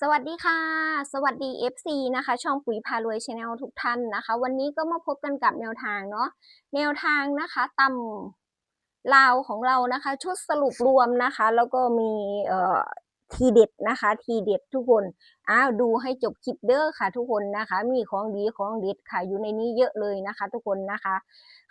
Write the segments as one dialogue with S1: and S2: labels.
S1: สวัสดีค่ะ สวัสดี FC นะคะ ช่องปุ๋ยพารวยชาแนลทุกท่านนะคะ วันนี้ก็มาพบกันกับแนวทางเนาะแนวทางนะคะตำลาวของเรานะคะ ชุดสรุปรวมนะคะ แล้วก็มีเอ่อ ทีเด็ดนะคะ ทีเด็ดทุกคนอ้าวดูให้จบคลิปเด้อค่ะ ทุกคนนะคะ มีของดีของเด็ดค่ะอยู่ในนี้เยอะเลยนะคะ ทุกคนนะคะ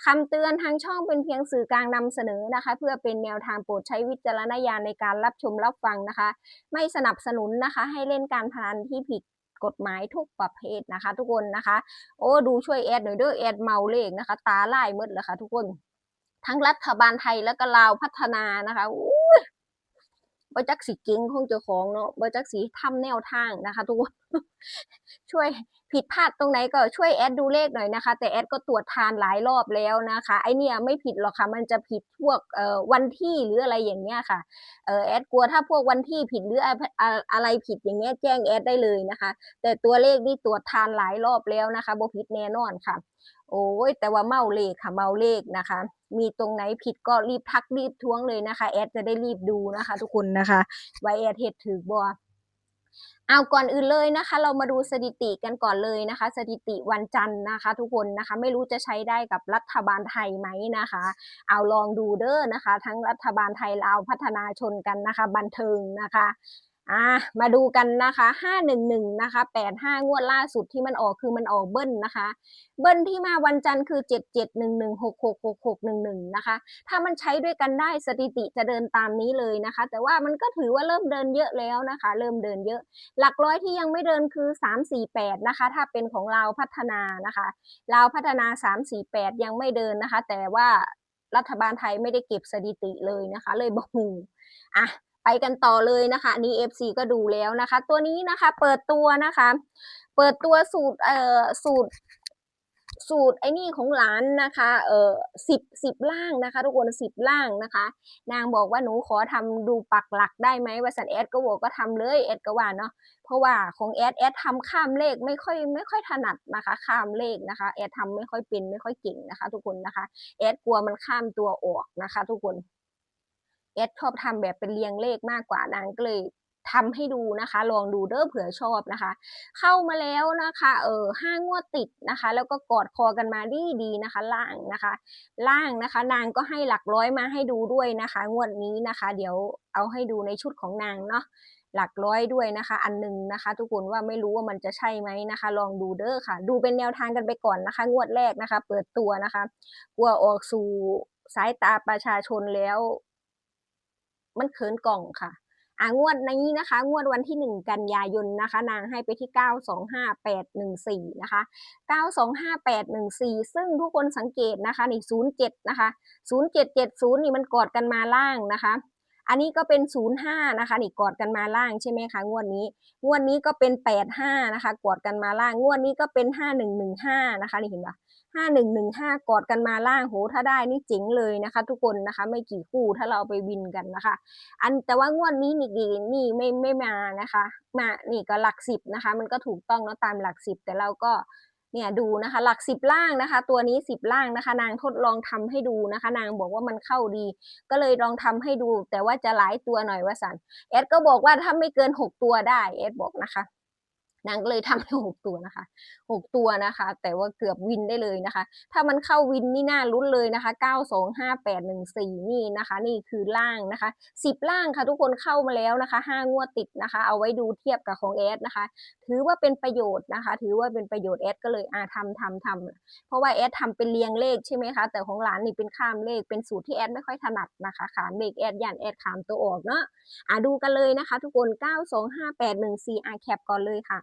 S1: คำเตือนทางช่องเป็นเพียงสื่อกลางนำเสนอนะคะ เพื่อเป็นแนวทางโปรดใช้วิจารณญาณในการรับชมรับฟังนะคะ ไม่สนับสนุนนะคะ ให้เล่นการพนันที่ผิดกฎหมายทุกประเภทนะคะ ทุกคนนะคะ โอ้ดูช่วยแอดหน่อยเด้อแอดเมาเลขนะคะ ตาลายหมดเลยค่ะ ทุกคน ทั้งรัฐบาลไทยแล้วก็ลาวพัฒนานะคะอู้ บ่จักสีเก่งของเจ้าของเนาะบ่จักสีทำแนวทางนะคะ ทุกคน ช่วยผิดพลาดตรงไหนก็ช่วยแอดดูเลขหน่อยนะคะ แต่แอดก็ตรวจทานหลายรอบแล้วนะคะ ไอเนี่ยไม่ผิดหรอกค่ะ มันจะผิดพวกเอ่อวันที่หรืออะไรอย่างเงี้ยค่ะเออแอดกลัวถ้าพวกวันที่ผิดหรืออะไรผิดอย่างเงี้ยแจ้งแอดได้เลยนะคะ แต่ตัวเลขนี่ตรวจทานหลายรอบแล้วนะคะบ่ผิดแน่นอนค่ะ โอ้ยแต่ว่าเมาเลขค่ะเมาเลขนะคะ มีตรงไหนผิดก็รีบทักรีบท้วงเลยนะคะ แอดจะได้รีบดูนะคะ ทุกคนนะคะไวแอดเฮ็ดถือบ่ เอาก่อนอื่นเลยนะคะ เรามาดูสถิติกันก่อนเลยนะคะ สถิติวันจันทร์นะคะ ทุกคนนะคะไม่รู้จะใช้ได้กับรัฐบาลไทยไหมนะคะ เอาลองดูเด้อนะคะ ทั้งรัฐบาลไทยลาวพัฒนาชนกันนะคะ บันเทิงนะคะ อ่ามาดูกันนะคะ511นะคะ85งวดล่าสุดที่มันออกคือมันออกเบิ้ลนะคะ เบิ้ลที่มาวันจันทร์คือ7711666611นะคะ ถ้ามันใช้ด้วยกันได้สถิติจะเดินตามนี้เลยนะคะ แต่ว่ามันก็ถือว่าเริ่มเดินเยอะแล้วนะคะ เริ่มเดินเยอะ หลักร้อยที่ยังไม่เดินคือ348นะคะ ถ้าเป็นของเราพัฒนานะคะเราพัฒนา348ยังไม่เดินนะคะ แต่ว่ารัฐบาลไทยไม่ได้เก็บสถิติเลยนะคะ เลยบอกหูอะ ไปกันต่อเลยนะคะนี้ FC ก็ดูแล้วนะคะ ตัวนี้นะคะ เปิดตัวนะคะ เปิดตัวสูตรเอ่อสูตรสูตรไอ้นี่ของหลานนะคะ เออสิบสิบล่างนะคะ ทุกคนสิบล่างนะคะ นางบอกว่าหนูขอทำดูปักหลักได้ไหมว่าสันแอดก็บอกก็ทำเลยแอดก็ว่าเนาะ เพราะว่าของแอดแอดทำข้ามเลขไม่ค่อยไม่ค่อยถนัดนะคะ ข้ามเลขนะคะแอดทำไม่ค่อยเป็นไม่ค่อยเก่งนะคะ ทุกคนนะคะแอดกลัวมันข้ามตัวออกนะคะ ทุกคน แอดชอบทำแบบเป็นเรียงเลขมากกว่านางก็เลยทำให้ดูนะคะ ลองดูเด้อเผื่อชอบนะคะ เข้ามาแล้วนะคะ เออห้างวดติดนะคะ แล้วก็กอดคอกันมาดีดีนะคะ ล่างนะคะ ล่างนะคะ นางก็ให้หลักร้อยมาให้ดูด้วยนะคะ งวดนี้นะคะ เดี๋ยวเอาให้ดูในชุดของนางเนาะหลักร้อยด้วยนะคะ อันหนึ่งนะคะ ทุกคนว่าไม่รู้ว่ามันจะใช่ไหมนะคะ ลองดูเด้อค่ะ ดูเป็นแนวทางกันไปก่อนนะคะ งวดแรกนะคะ เปิดตัวนะคะ กลัวออกสู่สายตาประชาชนแล้ว มันเขินกล่องค่ะอ่างวดนี้นะคะ งวดวันที่ 1 กันยายนนะคะ นางให้ไปที่ 925814 นะคะ 925814 ซึ่งทุกคนสังเกตนะคะนี่07 นะคะ 0770 นี่มันกอดกันมาล่างนะคะ อันนี้ก็เป็น 05 นะคะนี่กอดกันมาล่างใช่ไหมคะงวดนี้ งวดนี้ก็เป็น 85 นะคะ กอดกันมาล่าง งวดนี้ก็เป็น 5115 นะคะนี่เห็นปะ5115 กอดกันมาล่างโหถ้าได้นี่เจ๋งเลยนะคะ ทุกคนนะคะไม่กี่คู่ถ้าเราเอาไปวินกันนะคะ อันแต่ว่างวดนี้นี่กี่นี่ไม่ไม่มานะคะ มานี่ก็หลักสิบนะคะ มันก็ถูกต้องเนาะตามหลักสิบแต่เราก็ เนี่ยดูนะคะ หลักสิบล่างนะคะ ตัวนี้สิบล่างนะคะ นางทดลองทำให้ดูนะคะ นางบอกว่ามันเข้าดี ก็เลยลองทำให้ดู แต่ว่าจะหลายตัวหน่อยว่าสันเอสก็บอกว่าถ้าไม่เกินหกตัวได้เอสบอกนะคะ นางก็เลยทำให้หกตัวนะคะหกตัวนะคะ แต่ว่าเกือบวินได้เลยนะคะ ถ้ามันเข้าวินนี่น่าลุ้นเลยนะคะเก้าสองห้าแปดหนึ่งสี่นี่นะคะ นี่คือล่างนะคะสิบล่างค่ะ ทุกคนเข้ามาแล้วนะคะห้างวดติดนะคะ เอาไว้ดูเทียบกับของแอดนะคะ ถือว่าเป็นประโยชน์นะคะ ถือว่าเป็นประโยชน์แอดก็เลยอาทำทำทำเพราะว่าแอดทำเป็นเรียงเลขใช่ไหมคะ แต่ของหลานนี่เป็นข้ามเลขเป็นสูตรที่แอดไม่ค่อยถนัดนะคะขามเลขแอดยันแอดขามตัวออกเนาะอ่าดูกันเลยนะคะ ทุกคนเก้าสองห้าแปดหนึ่งสี่อ่าแคปก่อนเลยค่ะ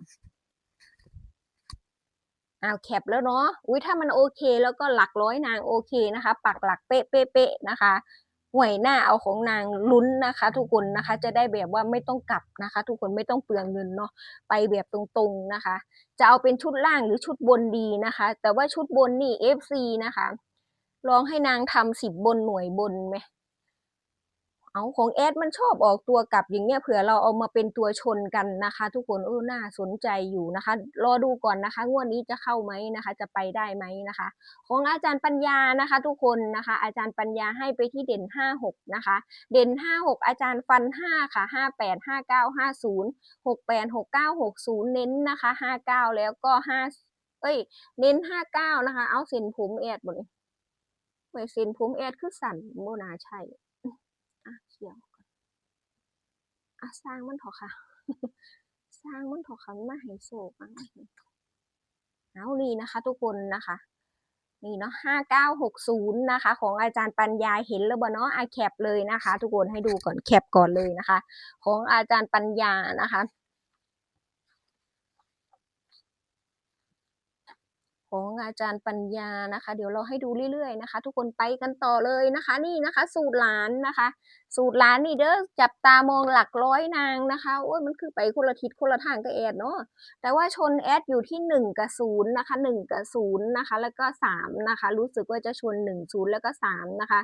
S1: อ้าวแคปแล้วเนาะอุ้ยถ้ามันโอเคแล้วก็หลักร้อยนางโอเคนะคะ ปักหลักเป๊ะเป๊ะเป๊ะนะคะหวยหน้าเอาของนางลุ้นนะคะ ทุกคนนะคะจะได้แบบว่าไม่ต้องกลับนะคะ ทุกคนไม่ต้องเปลืองเงินเนาะไปแบบตรงๆนะคะ จะเอาเป็นชุดล่างหรือชุดบนดีนะคะ แต่ว่าชุดบนนี่ FC นะคะลองให้นางทำสิบบนหน่วยบนไหม เอาของแอดมันชอบออกตัวกลับอย่างเงี้ยเผื่อเราเอามาเป็นตัวชนกันนะคะ ทุกคนเออน่าสนใจอยู่นะคะ รอดูก่อนนะคะ งวดนี้จะเข้าไหมนะคะ จะไปได้ไหมนะคะ ของอาจารย์ปัญญานะคะ ทุกคนนะคะ อาจารย์ปัญญาให้ไปที่เด่นห้าหกนะคะ เด่นห้าหกอาจารย์ฟันห้าค่ะห้าแปดห้าเก้าห้าศูนย์หกแปดหกเก้าหกศูนย์เน้นนะคะห้าเก้าแล้วก็ห้าเอ้ย เน้นห้าเก้านะคะ เอาเส้นผมแอดหมดเลยไว้เส้นผมแอดคือสั่นโมนาใช่ ขียวก่อนอะสร้างมันเถอะค่ะ สร้างมันเถอะค่ะมันมาให้โศกอะเอานี่นะคะ ทุกคนนะคะนี่เนาะห้าเก้าหกศูนย์นะคะ ของอาจารย์ปัญญาเห็นแล้วบ่เนาะอาแคปเลยนะคะ ทุกคนให้ดูก่อนแคปก่อนเลยนะคะ ของอาจารย์ปัญญานะคะ ของอาจารย์ปัญญานะคะ เดี๋ยวเราให้ดูเรื่อยๆนะคะ ทุกคนไปกันต่อเลยนะคะ นี่นะคะ สูตรหลานนะคะ สูตรหลานนี่เด้อจับตามองหลักร้อยนางนะคะโอ้ยมันคือไปคนละทิศคนละทางกับแอดเนาะแต่ว่าชนแอดอยู่ที่หนึ่งกับศูนย์นะคะหนึ่งกับศูนย์นะคะ แล้วก็สามนะคะ รู้สึกว่าจะชนหนึ่งศูนย์แล้วก็สามนะคะ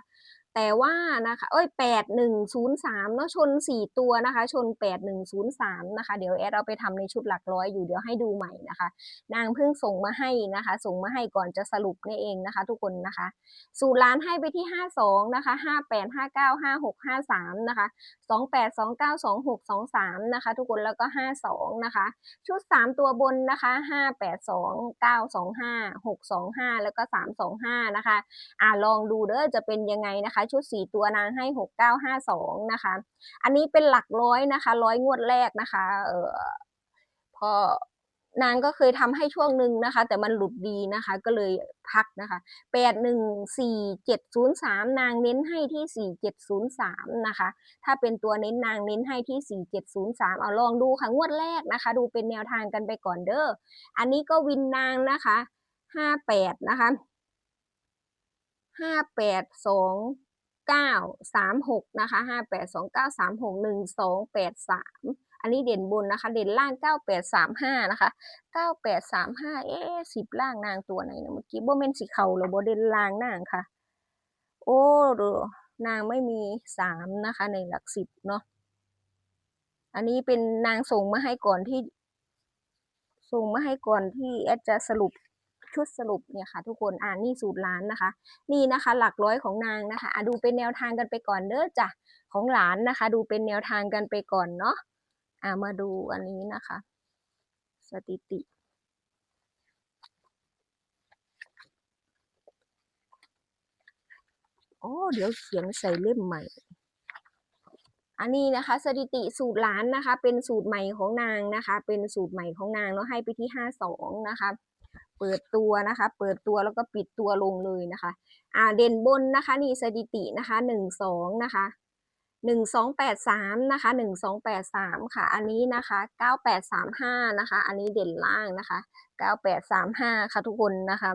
S1: แต่ว่านะคะเอ้ยแปดหนึ่งศูนย์สามเนาะชนสี่ตัวนะคะ ชนแปดหนึ่งศูนย์สามนะคะ เดี๋ยวแอดเอาไปทำในชุดหลักร้อยอยู่เดี๋ยวให้ดูใหม่นะคะ นางเพิ่งส่งมาให้นะคะ ส่งมาให้ก่อนจะสรุปนี่เองนะคะ ทุกคนนะคะ สูตรล้านให้ไปที่ห้าสองนะคะห้าแปดห้าเก้าห้าหกห้าสามนะคะสองแปดสองเก้าสองหกสองสามนะคะ ทุกคนแล้วก็ห้าสองนะคะ ชุดสามตัวบนนะคะห้าแปดสองเก้าสองห้าหกสองห้าแล้วก็สามสองห้านะคะ อ่าลองดูเด้อจะเป็นยังไงนะคะชุดสี่ตัวนางให้หกเก้าห้าสองนะคะ อันนี้เป็นหลักร้อยนะคะ ร้อยงวดแรกนะคะเออพอนางก็เคยทำให้ช่วงหนึ่งนะคะ แต่มันหลุดดีนะคะ ก็เลยพักนะคะแปดหนึ่งสี่เจ็ดศูนย์สามนางเน้นให้ที่สี่เจ็ดศูนย์สามนะคะ ถ้าเป็นตัวเน้นนางเน้นให้ที่สี่เจ็ดศูนย์สามเอาลองดูค่ะงวดแรกนะคะ ดูเป็นแนวทางกันไปก่อนเด้ออันนี้ก็วินนางนะคะห้าแปดนะคะห้าแปดสอง เก้าสามหกนะคะห้าแปดสองเก้าสามหกหนึ่งสองแปดสามอันนี้เด่นบนนะคะ เด่นล่างเก้าแปดสามห้านะคะเก้าแปดสามห้าเอ๊ะสิบล่างนางตัวไหนนะเมื่อกี้บ่เมนสีเขาหรือบ่เด่นล่างนางค่ะ โอ้ดูนางไม่มีสามนะคะ ในหลักสิบเนาะ อันนี้เป็นนางส่งมาให้ก่อนที่ ส่งมาให้ก่อนที่แอดจะสรุป ชุดสรุปเนี่ยค่ะทุกคนอ่านี่สูตรร้านนะคะ นี่นะคะหลักร้อยของนางนะคะอะดูเป็นแนวทางกันไปก่อนเด้อจ้ะของหลานนะคะ ดูเป็นแนวทางกันไปก่อนเนาะอ่ามาดูอันนี้นะคะ สถิติโอ้เดี๋ยวเขียนใส่เล่มใหม่ อันนี้นะคะ สถิติสูตรล้านนะคะ เป็นสูตรใหม่ของนางนะคะ เป็นสูตรใหม่ของนางเนาะให้ไปที่ห้าสองนะคะ เปิดตัวนะคะ เปิดตัวแล้วก็ปิดตัวลงเลยนะคะอ่าเด่นบนนะคะนี่สถิตินะคะหนึ่งสองนะคะหนึ่งสองแปดสามนะคะหนึ่งสองแปดสามค่ะ อันนี้นะคะเก้าแปดสามห้านะคะ อันนี้เด่นล่างนะคะเก้าแปดสามห้าค่ะทุกคนนะคะ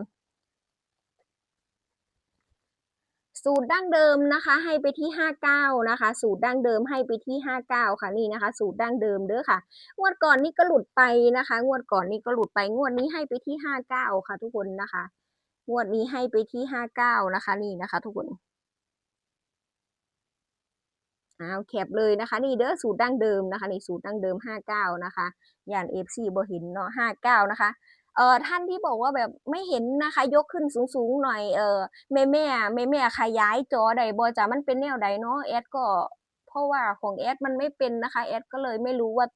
S1: สูตรดั้งเดิมนะคะ ให้ไปที่ห้าเก้านะคะ สูตรดั้งเดิมให้ไปที่ห้าเก้าค่ะนี่นะคะ สูตรดั้งเดิมเด้อค่ะ งวดก่อนนี่ก็หลุดไปนะคะ งวดก่อนนี่ก็หลุดไปงวดนี้ให้ไปที่ห้าเก้าค่ะ ทุกคนนะคะ งวดนี้ให้ไปที่ห้าเก้านะคะ นี่นะคะ ทุกคนอ้าวแคปเลยนะคะ นี่เด้อสูตรดั้งเดิมนะคะนี่สูตรดั้งเดิมห้าเก้านะคะ ย่านเอฟซีบ่เห็นเนาะห้าเก้านะคะ เอ่อท่านที่บอกว่าแบบไม่เห็นนะคะยกขึ้นสูงๆหน่อยเออแม่แม่แม่แม่ขยายจอใดบ่จ้ะมันเป็นแนวใดเนาะแอดก็เพราะว่าของแอดมันไม่เป็นนะคะแอดก็เลยไม่รู้ว่า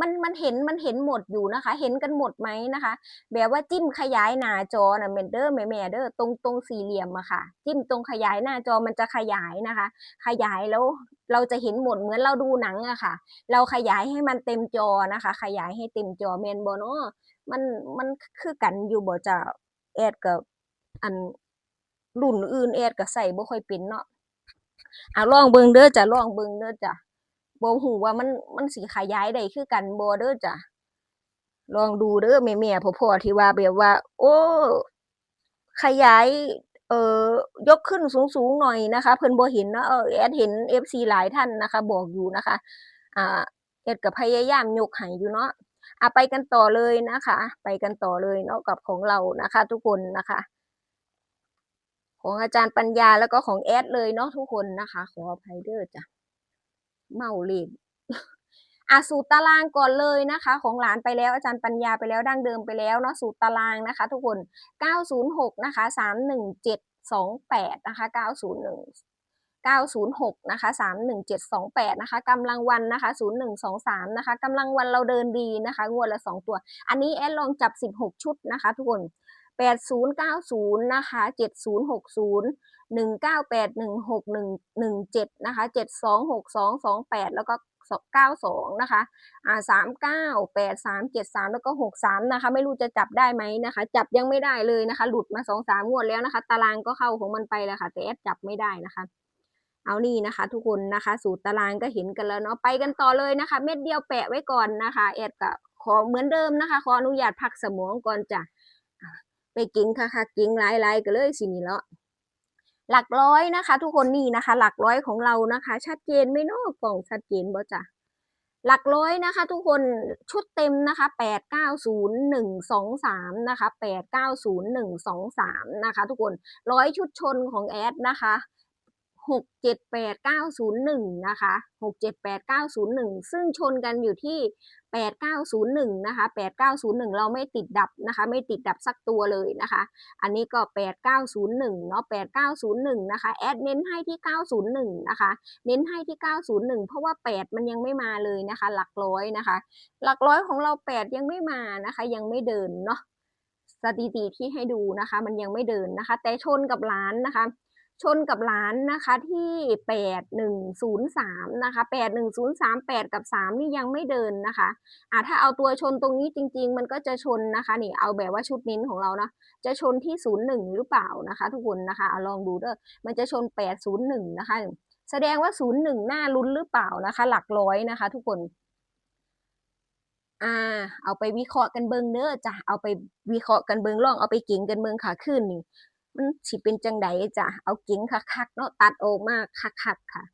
S1: มันมันเห็นมันเห็นหมดอยู่นะคะ เห็นกันหมดไหมนะคะ แบบว่าจิ้มขยายหน้าจอนะเมนเดอร์แม่แม่เด้อตรงตรงสี่เหลี่ยมอะค่ะ จิ้มตรงขยายหน้าจอมันจะขยายนะคะ ขยายแล้วเราจะเห็นหมดเหมือนเราดูหนังอะค่ะ เราขยายให้มันเต็มจอนะคะ ขยายให้เต็มจอแมนบอเนาะมันมันคือกันอยู่บ่จะแอดกับอันรุ่นอื่นแอดก็ใส่บ่ค่อยเป็นเนาะอะลองเบิ่งเด้อจ้ะลองเบิ่งเด้อจ้ะ บ่ฮู้ว่ามันมันสิขยายได้คือกันบ่เด้อจ้ะลองดูเด้อแม่ๆพ่อๆที่ว่าแบบว่า โอ้ขยาย เอ่อยกขึ้นสูงๆหน่อยนะคะ เพิ่นบ่เห็นเนาะเออแอดเห็น FC หลายท่านนะคะ บอกอยู่นะคะ อ่าแอดก็พยายามยกให้อยู่เนาะอะไปกันต่อเลยนะคะ ไปกันต่อเลยเนาะกับของเรานะคะ ทุกคนนะคะ ของอาจารย์ปัญญาแล้วก็ของแอดเลยเนาะทุกคนนะคะ ขออภัยเด้อจ้ะ เมาเลขอะสูตรตารางก่อนเลยนะคะ ของหลานไปแล้วอาจารย์ปัญญาไปแล้วดั้งเดิมไปแล้วเนาะสูตรตารางนะคะ ทุกคน 906 นะคะ 31728 นะคะ 901 906 นะคะ 31728 นะคะกำลังวันนะคะ 0123 นะคะกำลังวันเราเดินดีนะคะ งวดละ 2 ตัว อันนี้แอดลองจับ 16 ชุดนะคะ ทุกคน 8090 นะคะ 7060 19816117นะคะ726228แปดแล้วก็92นะคะอ่า39 83 73แปดสามเจ็ดสามแล้วก็63นะคะ ไม่รู้จะจับได้ไหมนะคะ จับยังไม่ได้เลยนะคะ หลุดมา2-3งสามงวดแล้วนะคะ ตารางก็เข้าของมันไปแล้วค่ะ แต่แอดจับไม่ได้นะคะ เอานี่นะคะ ทุกคนนะคะ สูตรตารางก็เห็นกันแล้วเนาะไปกันต่อเลยนะคะ เม็ดเดียวแปะไว้ก่อนนะคะแอดก็ขอเหมือนเดิมนะคะ ขออนุญาตพักสมองก่อนจ้ะไปกินค่ะค่ะกินหลายๆกันเลยสินี่แล้ว หลักร้อยนะคะ ทุกคนนี่นะคะ หลักร้อยของเรานะคะ ชัดเจนไม่นอกกล่องชัดเจนบ่จ้ะหลักร้อยนะคะ ทุกคนชุดเต็มนะคะแปดเก้าศูนย์หนึ่งสองสามนะคะแปดเก้าศูนย์หนึ่งสองสามนะคะ ทุกคนร้อยชุดชนของแอดนะคะ หกเจ็ดแปดเก้าศูนย์หนึ่งนะคะหกเจ็ดแปดเก้าศูนย์หนึ่งซึ่งชนกันอยู่ที่ 8901 นะคะ 8901 เราไม่ติดดับนะคะ ไม่ติดดับสักตัวเลยนะคะ อันนี้ก็ 8901 เนาะ 8901 นะคะ แอดเน้นให้ที่ 901 นะคะ เน้นให้ที่ 901 เพราะว่า 8 มันยังไม่มาเลยนะคะ หลักร้อยนะคะ หลักร้อยของเรา 8 ยังไม่มานะคะ ยังไม่เดินเนาะ สถิติที่ให้ดูนะคะ มันยังไม่เดินนะคะ แต่ชนกับล้านนะคะ ชนกับล้านนะคะที่ 8103 นะคะ 8103 8 กับ 3 นี่ยังไม่เดินนะคะอ่าถ้าเอาตัวชนตรงนี้จริง ๆ มันก็จะชนนะคะนี่เอาแบบว่าชุดเน้นของเรานะจะชนที่ 01 หรือเปล่านะคะ ทุกคนนะคะเอาลองดูเด้อมันจะชน 801 นะคะ แสดงว่า 01 หน้าลุ้นหรือเปล่านะคะ หลักร้อยนะคะ ทุกคนอ่าเอาไปวิเคราะห์กันเบิงเด้อจ้ะเอาไปวิเคราะห์กันเบิงลองเอาไปเก่งกันเบิงค่ะขึ้นนี่ มันสิเป็นจังไดจ้ะเอาเก่งคักๆเนาะตัดออกมาคักๆค่ะ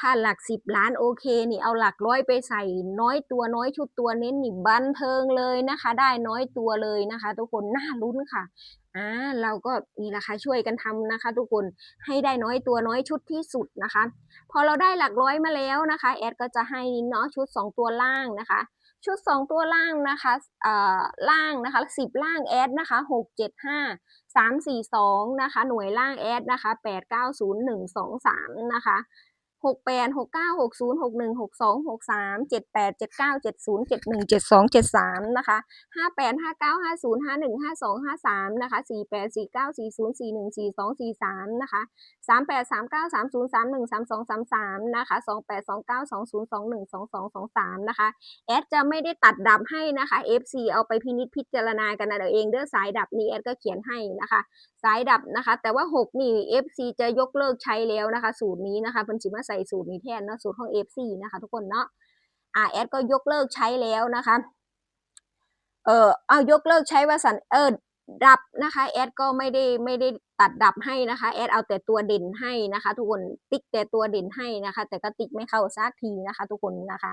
S1: ถ้าหลักสิบล้านโอเคนี่เอาหลักร้อยไปใส่น้อยตัวน้อยชุดตัวเน้นนี่บันเทิงเลยนะคะ ได้น้อยตัวเลยนะคะ ทุกคนน่าลุ้นค่ะอ่าเราก็นี่แหละค่ะช่วยกันทำนะคะ ทุกคนให้ได้น้อยตัวน้อยชุดที่สุดนะคะ พอเราได้หลักร้อยมาแล้วนะคะ แอดก็จะให้เนาะชุด 2 ตัวล่างนะคะ ชุด 2 ตัวล่างนะคะเอ่อล่างนะคะ10 ล่างแอดนะคะ 6 7 5 3 4 2 นะคะ หน่วยล่างแอดนะคะ 8 9 0 1 2 3 นะคะ หกแปดหกเก้าหกศูนย์หกหนึ่งหกสองหกสามเจ็ดแปดเจ็ดเก้าเจ็ดศูนย์เจ็ดหนึ่งเจ็ดสองเจ็ดสามนะคะห้าแปดห้าเก้าห้าศูนย์ห้าหนึ่งห้าสองห้าสามนะคะสี่แปดสี่เก้าสี่ศูนย์สี่หนึ่งสี่สองสี่สามนะคะสามแปดสามเก้าสามศูนย์สามหนึ่งสามสองสามสามนะคะสองแปดสองเก้าสองศูนย์สองหนึ่งสองสองสองสามนะคะแอดจะไม่ได้ตัดดับให้นะคะ FC เอาไปพินิจพิจารณากันเอาเองเด้อสายดับนี้แอดก็เขียนให้นะคะสายดับนะคะ แต่ว่า 6 นี่ FC จะยกเลิกใช้แล้วนะคะ สูตรนี้นะคะเพิ่นสิมาใส่สูตรนี้แทนเนาะสูตรของ FC นะคะทุกคนเนาะอ่าแอดก็ยกเลิกใช้แล้วนะคะ เออเอายกเลิกใช้ว่าสันเออดับนะคะแอดก็ไม่ได้ไม่ได้ตัดดับให้นะคะแอดเอาแต่ตัวเด่นให้นะคะ ทุกคนติ๊กแต่ตัวเด่นให้นะคะ แต่ก็ติ๊กไม่เข้าซักทีนะคะ ทุกคนนะคะ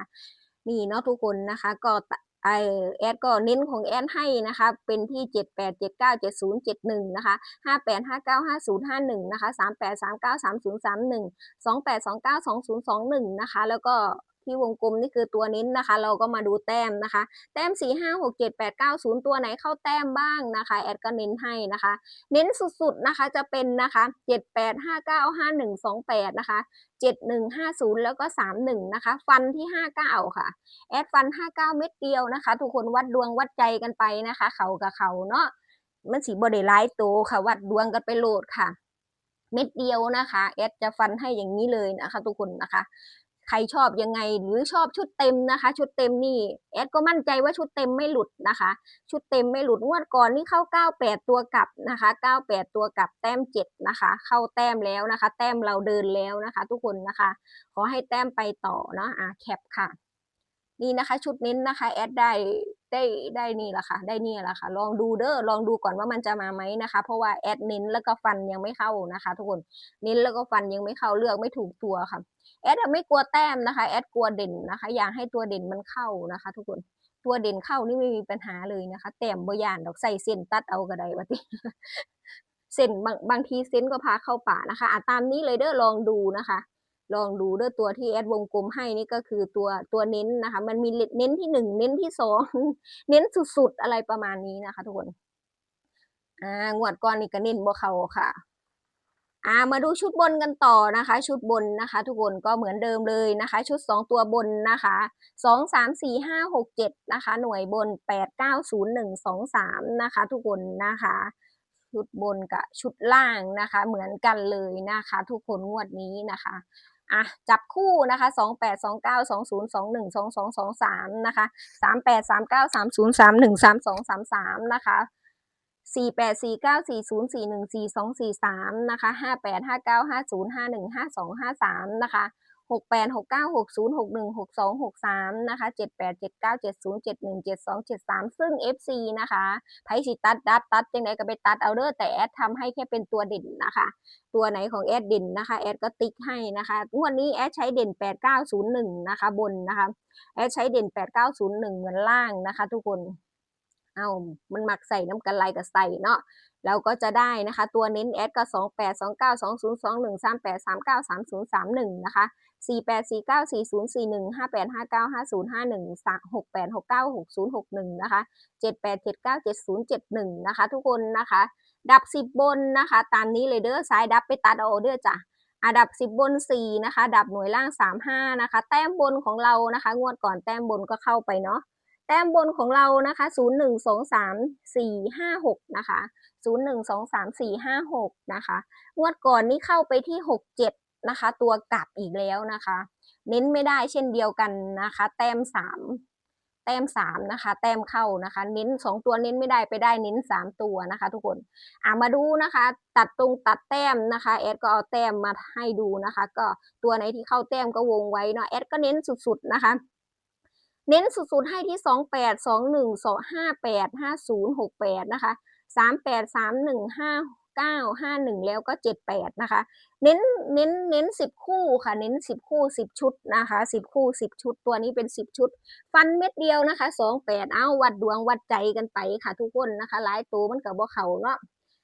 S1: นี่เนาะทุกคนนะคะ ก็ ไอแอดก็เน้นของแอดให้นะคะเป็นที่ 78 79 70 71นะคะ58 59 50 51นะคะ38 39 30 31 28 29 20 21นะคะแล้วก็ ที่วงกลมนี่คือตัวเน้นนะคะ เราก็มาดูแต้มนะคะ แต้ม 4 5 6 7 8 9 0 ตัวไหนเข้าแต้มบ้างนะคะ แอดก็เน้นให้นะคะ เน้นสุดๆนะคะจะเป็นนะคะ 78 59 51 28 นะคะ 7150 แล้วก็ 31 นะคะ ฟันที่ 59 ค่ะ แอดฟัน 59 เม็ดเดียวนะคะ ทุกคนวัดดวงวัดใจกันไปนะคะ เขากับเขาเนาะมันสีบอดไลายโตค่ะ วัดดวงกันไปโหลดค่ะ เม็ดเดียวนะคะ แอดจะฟันให้อย่างนี้เลยนะคะ ทุกคนนะคะ ใครชอบยังไงหรือชอบชุดเต็มนะคะ ชุดเต็มนี่แอดก็มั่นใจว่าชุดเต็มไม่หลุดนะคะ ชุดเต็มไม่หลุดงวดก่อนนี่เข้า 98 ตัวกลับนะคะ 98 ตัวกลับแต้ม 7 นะคะ เข้าแต้มแล้วนะคะ แต้มเราเดินแล้วนะคะ ทุกคนนะคะ ขอให้แต้มไปต่อเนาะอะแคปค่ะ นี่นะคะชุดเน้นนะคะแอดได้ได้ได้นี่แหละค่ะ ได้นี่แหละค่ะ ลองดูเด้อลองดูก่อนว่ามันจะมาไหมนะคะ เพราะว่าแอดเน้นแล้วก็ฟันยังไม่เข้านะคะ ทุกคนเน้นแล้วก็ฟันยังไม่เข้าเลือกไม่ถูกตัวค่ะแอดไม่กลัวแต้มนะคะแอดกลัวเด่นนะคะ อยากให้ตัวเด่นมันเข้านะคะ ทุกคนตัวเด่นเข้านี่ไม่มีปัญหาเลยนะคะ แต้มบยานดอกใส่เส้นตัดเอาก็ไดวะติเส้นบางบางทีเส้นก็พาเข้าป่านะคะอะตามนี้เลยเด้อลองดูนะคะ ลองดูเด้อตัวที่แอดวงกลมให้นี่ก็คือตัวตัวเน้นนะคะ มันมีเน้นที่หนึ่งเน้นที่สองเน้นสุดๆอะไรประมาณนี้นะคะทุกคนอ่างวดก่อนนี่ก็เน้นบ่เขาค่ะอ่ามาดูชุดบนกันต่อนะคะ ชุดบนนะคะ ทุกคนก็เหมือนเดิมเลยนะคะ ชุด 2 ตัวบนนะคะ2 3 4 5 6 7นะคะ หน่วยบน 8 9 0 1 2 3นะคะ ทุกคนนะคะ ชุดบนกับชุดล่างนะคะ เหมือนกันเลยนะคะ ทุกคนงวดนี้นะคะ อะจับคู่นะคะ2 8 2 9 2 0 2 1 2 2 2 3นะคะ3 8 3 9 3 0 3 1 3 2 3 3นะคะสี่แปดสี่เก้าสี่ศูนย์สี่หนึ่งสี่สองสี่สามนะคะห้าแปดห้าเก้าห้าศูนย์ห้าหนึ่งห้าสองห้าสามนะคะ หกแปดหกเก้าหกศูนย์หกหนึ่งหกสองหกสามนะคะเจ็ดแปดเจ็ดเก้าเจ็ดศูนย์เจ็ดหนึ่งเจ็ดสองเจ็ดสามซึ่ง FC นะคะไพสิตัดดัดตัดยังไงก็ไปตัดเอาเด้อแต่แอดทำให้แค่เป็นตัวเด่นนะคะ ตัวไหนของแอดเด่นนะคะ แอดก็ติ๊กให้นะคะงวดนี้แอดใช้เด่นแปดเก้าศูนย์หนึ่งนะคะบนนะคะ แอดใช้เด่นแปดเก้าศูนย์หนึ่งเหมือนล่างนะคะ ทุกคน เอามันหมักใส่น้ำกันลายกับใส่เนาะเราก็จะได้นะคะ ตัวเน้นแอดก็2 8 2 9 2 0 2 1 3 8 3 9 3 0 3 1นะคะ4 8 4 9 4 0 4 1 5 8 5 9 5 0 5 1 6 8 6 9 6 0 6 1นะคะ7 8 7 9 7 0 7 1นะคะทุกคนนะคะ ดับ 10 บนนะคะ ตามนี้เลยเด้อซ้ายดับไปตัดเอาเด้อจ้ะอะดับ 10 บน 4 นะคะ ดับหน่วยล่าง 3 5 นะคะ แต้มบนของเรานะคะ งวดก่อนแต้มบนก็เข้าไปเนาะ แต้มบนของเรานะคะ 0 1 2 3 4 5 6 นะคะ 0 1 2 3 4 5 6 นะคะ งวดก่อนนี้เข้าไปที่ 6 7 นะคะ ตัวกลับอีกแล้วนะคะ เน้นไม่ได้เช่นเดียวกันนะคะ แต้ม 3 แต้ม 3 นะคะ แต้มเข้านะคะ เน้น 2 ตัวเน้นไม่ได้ไปได้เน้น 3 ตัวนะคะ ทุกคนอ่ามาดูนะคะ ตัดตรงตัดแต้มนะคะแอดก็เอาแต้มมาให้ดูนะคะ ก็ตัวไหนที่เข้าแต้มก็วงไว้เนาะแอดก็เน้นสุดๆนะคะ เน้นสุดๆให้ที่ 2 8 2 1 2 5 8 5 0 6 8 นะคะ 3 8 3 1 5 9 5 1 แล้วก็ 7 8 นะคะ เน้นเน้นเน้น 10 คู่ค่ะ เน้น 10 คู่ 10 ชุดนะคะ 10 คู่ 10 ชุด ตัวนี้เป็น 10 ชุด ฟันเม็ดเดียวนะคะ 2 8 เอาวัดดวงวัดใจกันไปค่ะทุกคนนะคะ หลายตัวมันกับบ่เขาเนาะ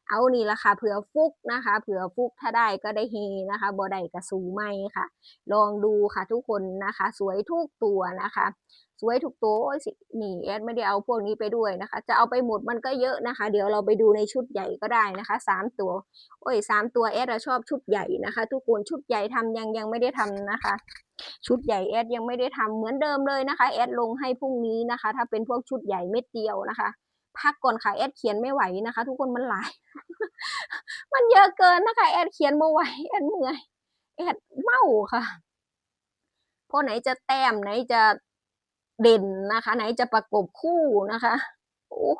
S1: เอานี่ละค่ะ เผื่อฟุกนะคะ เผื่อฟุกถ้าได้ก็ได้เฮนะคะบ่ได้ก็สูไม่ค่ะ ลองดูค่ะทุกคนนะคะ สวยทุกตัวนะคะ สวยทุกตัวสินี่แอดไม่ได้เอาพวกนี้ไปด้วยนะคะ จะเอาไปหมดมันก็เยอะนะคะ เดี๋ยวเราไปดูในชุดใหญ่ก็ได้นะคะสามตัว โอ้ยสามตัวแอดชอบชุดใหญ่นะคะ ทุกคนชุดใหญ่ทำยังยังไม่ได้ทำนะคะ ชุดใหญ่แอดยังไม่ได้ทำเหมือนเดิมเลยนะคะแอดลงให้พรุ่งนี้นะคะ ถ้าเป็นพวกชุดใหญ่เม็ดเดียวนะคะพักก่อนค่ะแอดเขียนไม่ไหวนะคะ ทุกคนมันหลาย มันเยอะเกินนะคะแอดเขียนไม่ไหวแอดเหนื่อยแอดเมาค่ะพราะไหนจะแต้มไหนจะ เด่นนะคะ ไหนจะประกบคู่นะคะโอ้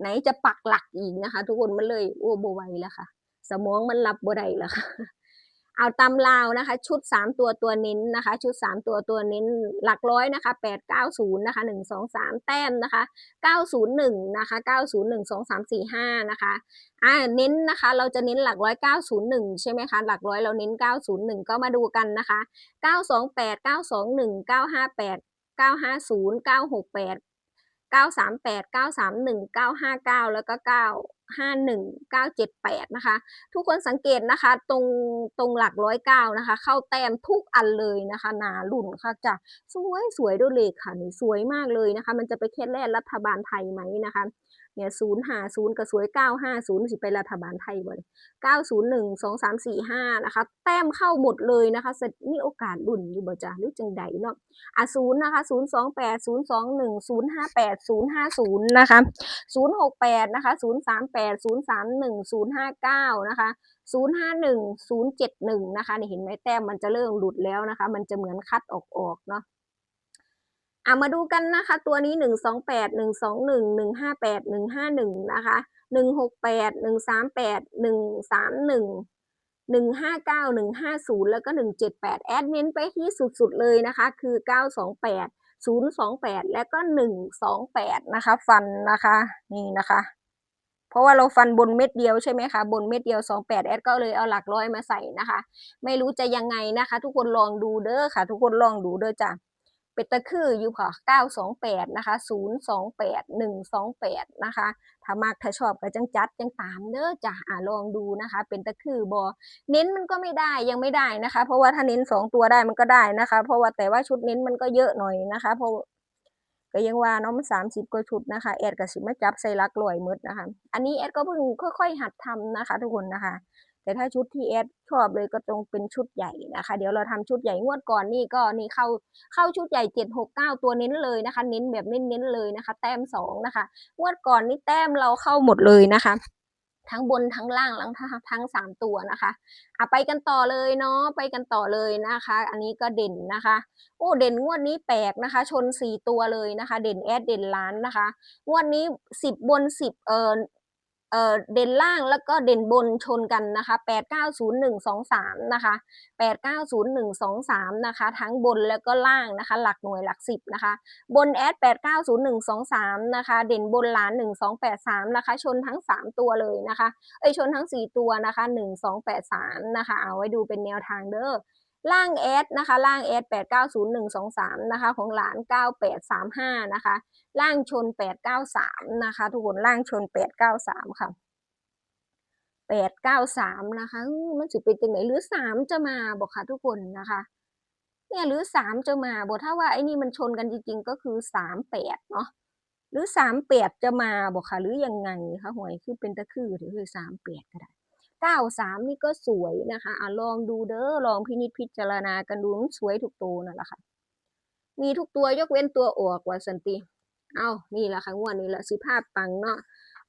S1: ไหนจะปักหลักอีกนะคะ ทุกคนมันเลยโอ้บไหวแล้วค่ะ สมองมันรับบ่ได้แล้วค่ะ เอาตำลาวนะคะ ชุด 3 ตัวตัวเน้นนะคะ ชุด 3 ตัวตัวเน้นหลักร้อยนะคะ890นะคะ1 2 3 แต้มนะคะ 901นะคะ901 2 3 4 5นะคะอ่าเน้นนะคะเราจะเน้นหลักร้อย901 ใช่ไหมคะหลักร้อยเราเน้น 901 ก็มาดูกันนะคะ 928 921 958 950 968 938 931 959 แล้วก็951 978 นะคะ ทุกคนสังเกตนะคะ ตรงตรงหลักร้อยเก้านะคะ เข้าแต้มทุกอันเลยนะคะนาลุ่นค่ะจะสวยสวยด้วยเลขค่ะนี่สวยมากเลยนะคะ มันจะไปเคล็ดแรกรัฐบาลไทยไหมนะคะเนี่ยศูนย์หาศูนย์กับสวยเก้าห้าศูนย์สิไปรัฐบาลไทยบ่เก้าศูนย์หนึ่งสองสามสี่ห้านะคะ แต้มเข้าหมดเลยนะคะเสร็จมีโอกาสลุ่นอยู่บ่จ้ะหรือจังใดเนาะอะศูนย์นะคะศูนย์สองแปดศูนย์สองหนึ่งศูนย์ห้าแปดศูนย์ห้าศูนย์นะคะศูนย์หกแปดนะคะศูนย์สามแปดศูนย์สามหนึ่งศูนย์ห้าเก้านะคะศูนย์ห้าหนึ่งศูนย์เจ็ดหนึ่งนะคะนี่เห็นไหมแต้มมันจะเริ่มหลุดแล้วนะคะ มันจะเหมือนคัดออกออกเนาะอะมาดูกันนะคะ ตัวนี้หนึ่งสองแปดหนึ่งสองหนึ่งหนึ่งห้าแปดหนึ่งห้าหนึ่งนะคะหนึ่งหกแปดหนึ่งสามแปดหนึ่งสามหนึ่งหนึ่งห้าเก้าหนึ่งห้าศูนย์แล้วก็หนึ่งเจ็ดแปดแอดเน้นไปที่สุดๆเลยนะคะ คือเก้าสองแปดศูนย์สองแปดแล้วก็หนึ่งสองแปดนะคะ ฟันนะคะ นี่นะคะ เพราะว่าเราฟันบนเม็ดเดียวใช่ไหมคะ บนเม็ดเดียวสองแอดก็เลยเอาหลักร้อยมาใส่นะคะ ไม่รู้จะยังไงนะคะ ทุกคนลองดูเด้อค่ะ ทุกคนลองดูเด้อจ้ะเป็นตะคืออยู่ค่ะเก้าสองแปดนะคะศูนย์สองแปดหนึ่งสองแปดนะคะ ถ้ามากถ้าชอบก็จังจัดจังตามเด้อจ้ะอ่าลองดูนะคะ เป็นตะคือบอเน้นมันก็ไม่ได้ยังไม่ได้นะคะ เพราะว่าถ้าเน้นสองตัวได้มันก็ได้นะคะ เพราะว่าแต่ว่าชุดเน้นมันก็เยอะหน่อยนะคะ เพราะ ก็ยังว่าเนาะมันสามสิบกว่าชุดนะคะแอดกับสิมาจับใส่ลักลอยมืดนะคะ อันนี้แอดก็เพิ่งค่อย ๆ หัดทำนะคะ ทุกคนนะคะ แต่ถ้าชุดที่แอดชอบเลยก็ตรงเป็นชุดใหญ่นะคะ เดี๋ยวเราทำชุดใหญ่งวดก่อนนี่ก็นี่เข้าเข้าชุดใหญ่เจ็ดหกเก้าตัวเน้นเลยนะคะ เน้นแบบเน้นๆเลยนะคะ แต้มสองนะคะ งวดก่อนนี่แต้มเราเข้าหมดเลยนะคะ ทั้งบนทั้งล่างทั้งทั้งสามตัวนะคะอะไปกันต่อเลยเนาะไปกันต่อเลยนะคะ อันนี้ก็เด่นนะคะ โอ้เด่นงวดนี้แปลกนะคะ ชนสี่ตัวเลยนะคะ เด่นแอดเด่นล้านนะคะ งวดนี้สิบบนสิบเออ เด่นล่างแล้วก็เด่นบนชนกันนะคะแปดเก้าศูนย์หนึ่งสองสามนะคะแปดเก้าศูนย์หนึ่งสองสามนะคะทั้งบนแล้วก็ล่างนะคะ หลักหน่วยหลักสิบนะคะ บนแอดแปดเก้าศูนย์หนึ่งสองสามนะคะเด่นบนล้านหนึ่งสองแปดสามนะคะ ชนทั้งสามตัวเลยนะคะ เอ้ยชนทั้งสี่ตัวนะคะหนึ่งสองแปดสามนะคะ เอาไว้ดูเป็นแนวทางเด้อ ล่างแอดนะคะล่างแอดแปดเก้าศูนย์หนึ่งสองสามนะคะของหลานเก้าแปดสามห้านะคะล่างชนแปดเก้าสามนะคะทุกคนล่างชนแปดเก้าสามค่ะแปดเก้าสามนะคะมันจะเป็นจังไหนหรือสามจะมาบอกค่ะทุกคนนะคะเนี่ยหรือสามจะมาบอกถ้าว่าไอ้นี่มันชนกันจริงๆก็คือสามแปดเนาะหรือสามแปดจะมาบอกค่ะหรือยังไงคะหวยคือเป็นตะคือหรือคือสามแปดก็ได้ เก้าสามนี่ก็สวยนะคะอะลองดูเด้อลองพินิจพิจารณากันดูสวยทุกตัวนั่นแหละค่ะ มีทุกตัวยกเว้นตัวออกว่าสันติเอานี่แหละค่ะงวดนี้แหละสิภาพปังเนาะ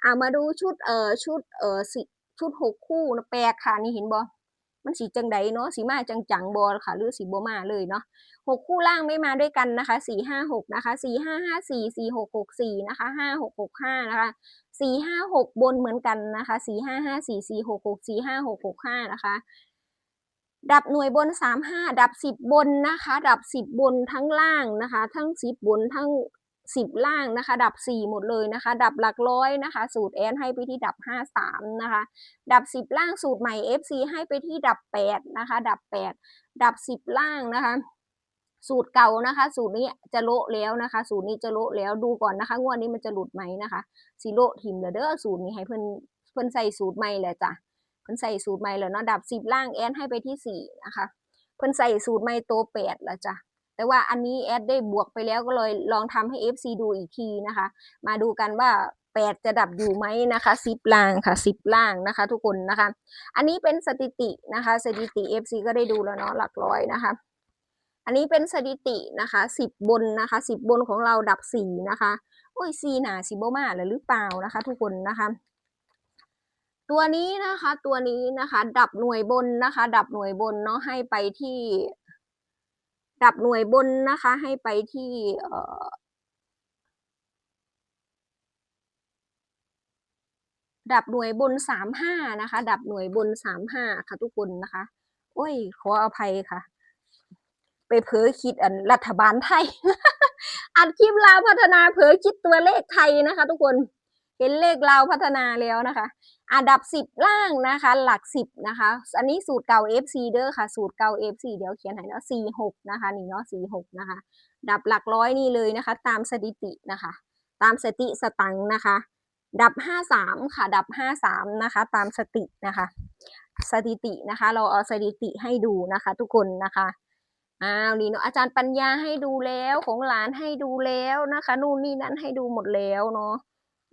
S1: เอามาดูชุดเอ่อชุดเอ่อสิชุดหกคู่นะแปลกค่ะนี่เห็นบ่ มันสีจังใดเนาะสีมาจังจังบอค่ะ หรือสีบ่มาเลยเนาะหกคู่ล่างไม่มาด้วยกันนะคะสี่ห้าหกนะคะสี่ห้าห้าสี่สี่หกหกสี่นะคะห้าหกหกห้านะคะสี่ห้าหกบนเหมือนกันนะคะสี่ห้าห้าสี่สี่หกหกสี่ห้าหกหกห้านะคะดับหน่วยบนสามห้าดับสิบบนนะคะ ดับสิบบนทั้งล่างนะคะ ทั้งสิบบนทั้ง สิบล่างนะคะ ดับสี่หมดเลยนะคะ ดับหลักร้อยนะคะ สูตรแอนให้ไปที่ดับห้าสามนะคะ ดับสิบล่างสูตรใหม่ FC ให้ไปที่ดับแปดนะคะ ดับแปดดับสิบล่างนะคะสูตรเก่านะคะ สูตรนี้จะโละแล้วนะคะ สูตรนี้จะโละแล้วดูก่อนนะคะงวดนี้มันจะหลุดไหมนะคะสิโละทิมเลยเด้อสูตรนี้ให้เพิ่นเพิ่นใส่สูตรใหม่แหละจ้ะเพิ่นใส่สูตรใหม่แล้วเนาะดับสิบล่างแอดให้ไปที่สี่นะคะ เพิ่นใส่สูตรใหม่โตแปดแล้วจ้ะ แต่ว่าอันนี้แอดได้บวกไปแล้วก็เลยลองทำให้ FC ดูอีกทีนะคะ มาดูกันว่าแปดจะดับอยู่ไหมนะคะสิบล่างค่ะสิบล่างนะคะ ทุกคนนะคะ อันนี้เป็นสถิตินะคะ สถิติ FC ก็ได้ดูแล้วเนาะหลักร้อยนะคะ อันนี้เป็นสถิตินะคะสิบบนนะคะสิบบนของเราดับสี่นะคะโอ้ยซีหนาซิโบมาหรือเปล่านะคะ ทุกคนนะคะตัวนี้นะคะตัวนี้นะคะ ดับหน่วยบนนะคะ ดับหน่วยบนเนาะให้ไปที่ ดับหน่วยบนนะคะ ให้ไปที่เดับหน่วยบนสามห้านะคะ ดับหน่วยบนสามห้าค่ะทุกคนนะคะ โอ้ย ขออภัยค่ะ ไปเผลอคิดอันรัฐบาลไทย อัดคลิปลาวพัฒนาเผลอคิดตัวเลขไทยนะคะ ทุกคน เห็นเลขลาวพัฒนาแล้วนะคะ อันดับสิบล่างนะคะ หลักสิบนะคะ อันนี้สูตรเก่า FC เด้อค่ะ สูตรเก่า FC เดี๋ยวเขียนให้เนาะสี่หกนะคะนี่เนาะสี่หกนะคะ ดับหลักร้อยนี่เลยนะคะ ตามสถิตินะคะ ตามสติสตังค์นะคะ ดับห้าสามค่ะ ดับห้าสามนะคะ ตามสตินะคะ สถิตินะคะ เราเอาสถิติให้ดูนะคะ ทุกคนนะคะอ้าวนี่เนาะอาจารย์ปัญญาให้ดูแล้วของหลานให้ดูแล้วนะคะ นู่นนี่นั่นให้ดูหมดแล้วเนาะ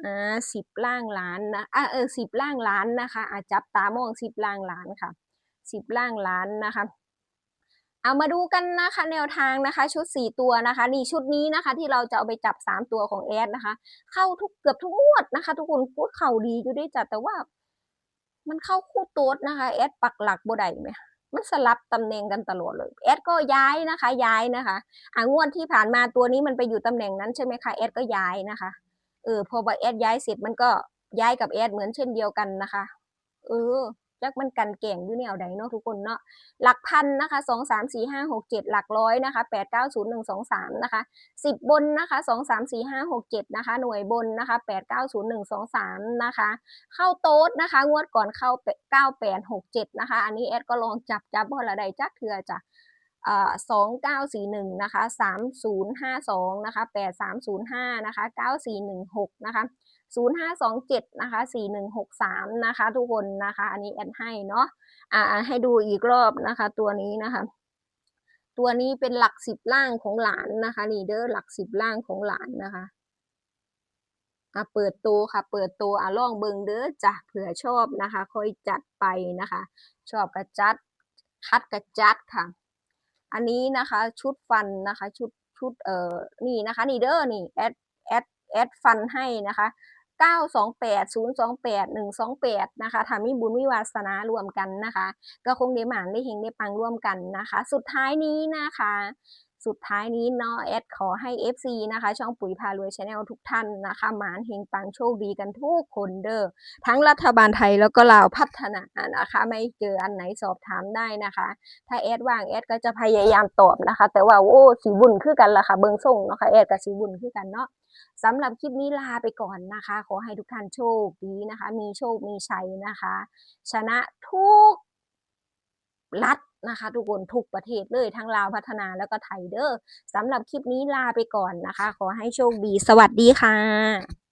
S1: อ่าสิบล่างล้านนะอ่าเออสิบล่างล้านนะคะอาจับตามองสิบล่างล้านค่ะสิบล่างล้านนะคะเอามาดูกันนะคะแนวทางนะคะ ชุดสี่ตัวนะคะ นี่ชุดนี้นะคะ ที่เราจะเอาไปจับสามตัวของแอดนะคะ เข้าทุกเกือบทุกงวดนะคะ ทุกคนพูดเข่าดีอยู่ด้วยจ้ะแต่ว่า มันเข้าคู่โต๊ดนะคะแอดปักหลักบ่ได้ไหมมันสลับตำแหน่งกันตลอดเลยแอดก็ย้ายนะคะ ย้ายนะคะอ่างวดที่ผ่านมาตัวนี้มันไปอยู่ตำแหน่งนั้นใช่ไหมคะแอดก็ย้ายนะคะ เออ พอแอดย้ายเสร็จมันก็ย้ายกับแอดเหมือนเช่นเดียวกันนะคะ เออจักมันกันแก่งอยู่แนวใดเนาะทุกคนเนาะหลักพันนะคะสองสามสี่ห้าหกเจ็ดหลักร้อยนะคะแปดเก้าศูนย์หนึ่งสองสามนะคะสิบบนนะคะสองสามสี่ห้าหกเจ็ดนะคะ หน่วยบนนะคะแปดเก้าศูนย์หนึ่งสองสามนะคะ เข้าโต๊ดนะคะ งวดก่อนเข้าเก้าแปดหกเจ็ดนะคะ อันนี้แอดก็ลองจับจับเพราะละใดจักเถื่อจ้ะ สองเก้าสี่หนึ่งนะคะสามศูนย์ห้าสองนะคะแปดสามศูนย์ห้านะคะเก้าสี่หนึ่งหกนะคะศูนย์ห้าสองเจ็ดนะคะสี่หนึ่งหกสามนะคะทุกคนนะคะอันนี้แอดให้เนาะอ่าให้ดูอีกรอบนะคะตัวนี้นะคะตัวนี้เป็นหลักสิบล่างของหลานนะคะนี่เด้อหลักสิบล่างของหลานนะคะอะเปิดตัวค่ะ เปิดตัวอะลองเบิงเด้อจ้ะเผื่อชอบนะคะ ค่อยจัดไปนะคะ ชอบกระจัด คัดกระจัดค่ะ อันนี้นะคะชุดฟันนะคะชุดชุดเอ่อนี่นะคะนี่เด้อนี่แอดแอดแอดฟันให้นะคะ928028128นย์สองแปดหนึ่งสองแปดนะคะถ้ามีบุญวิวาสนารวมกันนะคะ ก็คงได้หมานได้เฮงได้ปังร่วมกันนะคะ สุดท้ายนี้นะคะ สุดท้ายนี้เนาะแอดขอให้ FC นะคะ ช่องปุ๋ยพารวยชาแนลทุกท่านนะคะหมานเฮงปังโชคดีกันทุกคนเด้อทั้งรัฐบาลไทยแล้วก็ลาวพัฒนานะคะ ไม่เจออันไหนสอบถามได้นะคะ ถ้าแอดว่างแอดก็จะพยายามตอบนะคะ แต่ว่าโอ้สีบุญคือกันละค่ะเบิงส่งเนาะค่ะแอดกับสีบุญคือกันเนาะสำหรับคลิปนี้ลาไปก่อนนะคะ ขอให้ทุกท่านโชคดีนะคะ มีโชคมีชัยนะคะ ชนะทุกรัฐ นะคะ ทุกคนทุกประเทศเลยทั้งลาวพัฒนาแล้วก็ไทยเด้อสำหรับคลิปนี้ลาไปก่อนนะคะ ขอให้โชคดี สวัสดีค่ะ